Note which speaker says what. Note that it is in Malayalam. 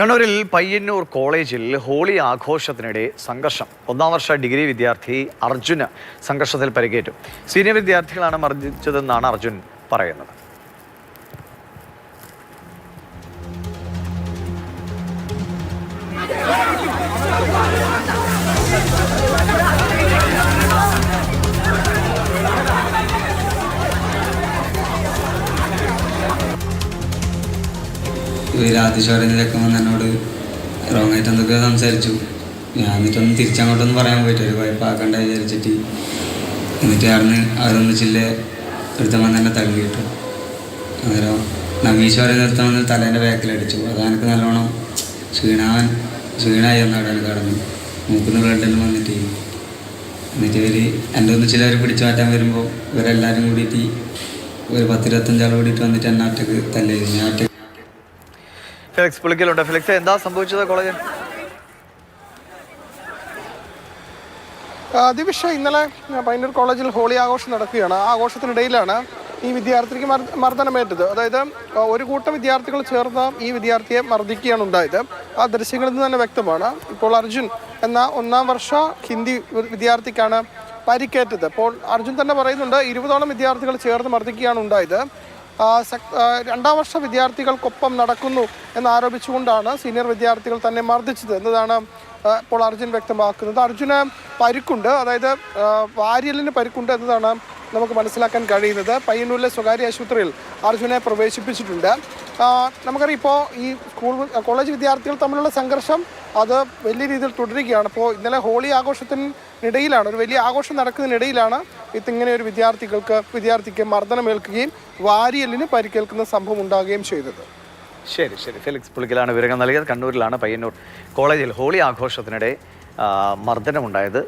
Speaker 1: കണ്ണൂരിൽ പയ്യന്നൂർ കോളേജിൽ ഹോളി ആഘോഷത്തിനിടെ സംഘർഷം. ഒന്നാം വർഷ ഡിഗ്രി വിദ്യാർത്ഥി അർജുന് സംഘർഷത്തിൽ പരിക്കേറ്റു. സീനിയർ വിദ്യാർത്ഥികളാണ് മർദ്ദിച്ചതെന്നാണ് അർജുൻ പറയുന്നത്.
Speaker 2: വന്ന് എന്നോട് റോങ് ആയിട്ട് എന്തൊക്കെ സംസാരിച്ചു. ഞാൻ എന്നിട്ടൊന്നും തിരിച്ചങ്ങോട്ടൊന്നും പറയാൻ ഒരു കുഴപ്പമാക്കണ്ട വിചാരിച്ചിട്ട്. എന്നിട്ട് അവിടുന്ന് അവരൊന്നിച്ചില്ലേ ഒരുത്തം വന്ന് തന്നെ തള്ളിയിട്ടു അന്നേരം പറയുന്ന ഒരുത്തം വന്ന് തലേന്റെ ബാക്കിലടിച്ചു അത് എനിക്ക് നല്ലോണം ക്ഷീണാൻ ക്ഷീണായി എന്നാണ് എനിക്ക് കടന്നു. മൂക്കുന്ന ബ്ലഡെല്ലാം വന്നിട്ട്. എന്നിട്ട് ഇവർ എന്റെ ഒന്ന് ചിലവർ പിടിച്ചു മാറ്റാൻ വരുമ്പോൾ ഇവരെല്ലാവരും കൂടിയിട്ട് ഒരു പത്തിരുപത്തഞ്ചാൾ കൂടിയിട്ട് വന്നിട്ട് എന്നെ ഒറ്റയ്ക്ക് തല്ലായിരുന്നു ഞാൻ
Speaker 1: ഫിലിക്സ് പുളിക്കലുണ്ട് ഫിലിക്സ് എന്താ സംഭവിച്ചത് കോളേജിൽ?
Speaker 3: അതിവിഷ ഇന്നലെ പൈനൂർ കോളേജിൽ ഹോളി ആഘോഷം നടക്കുകയാണ്. ആ ആഘോഷത്തിനിടയിലാണ് ഈ വിദ്യാർത്ഥിക്ക് മർ- മർദ്ദനമേറ്റത്. അതായത് ഒരു കൂട്ടം വിദ്യാർത്ഥികൾ ചേർന്ന് ഈ വിദ്യാർത്ഥിയെ മർദ്ദിക്കുകയാണ് ഉണ്ടായത്. ആ ദൃശ്യങ്ങളിൽ നിന്ന് തന്നെ വ്യക്തമാണ്. ഇപ്പോൾ അർജുൻ എന്ന ഒന്നാം വർഷ ഹിന്ദി വിദ്യാർത്ഥിക്കാണ് പരിക്കേറ്റത്. അപ്പോൾ അർജുൻ തന്നെ പറയുന്നുണ്ട് ഇരുപതോളം വിദ്യാർത്ഥികൾ ചേർന്ന് മർദ്ദിക്കുകയാണ് ഉണ്ടായത്. രണ്ടാം വർഷ വിദ്യാർത്ഥികൾക്കൊപ്പം നടക്കുന്നു എന്നാരോപിച്ചുകൊണ്ടാണ് സീനിയർ വിദ്യാർത്ഥികൾ തന്നെ മർദ്ദിച്ചത് എന്നതാണ് ഇപ്പോൾ അർജുൻ വ്യക്തമാക്കുന്നത്. അർജുന് പരിക്കുണ്ട് അതായത് വാര്യലിന് പരിക്കുണ്ട് എന്നതാണ് നമുക്ക് മനസ്സിലാക്കാൻ കഴിയുന്നത്. പയ്യന്നൂരിലെ സ്വകാര്യ ആശുപത്രിയിൽ അർജുനെ പ്രവേശിപ്പിച്ചിട്ടുണ്ട്. നമുക്കറിയാം ഇപ്പോൾ ഈ സ്കൂൾ കോളേജ് വിദ്യാർത്ഥികൾ തമ്മിലുള്ള സംഘർഷം അത് വലിയ രീതിയിൽ തുടരുകയാണ്. അപ്പോൾ ഇന്നലെ ഹോളി ആഘോഷത്തിനിടയിലാണ് ഒരു വലിയ ആഘോഷം നടക്കുന്നതിനിടയിലാണ് ഇതിങ്ങനെ ഒരു വിദ്യാർത്ഥികൾക്ക് വിദ്യാർത്ഥിക്ക് മർദ്ദനമേൽക്കുകയും വാരിയലിന് പരിക്കേൽക്കുന്ന സംഭവം ഉണ്ടാകുകയും ചെയ്തത്.
Speaker 1: ശരി ശരി. ഫെലിക്സ് പുളിക്കലാണ് വിവരങ്ങൾ നൽകിയത്. കണ്ണൂരിലാണ് പയ്യന്നൂർ കോളേജിൽ ഹോളി ആഘോഷത്തിനിടെ മർദ്ദനമുണ്ടായത്.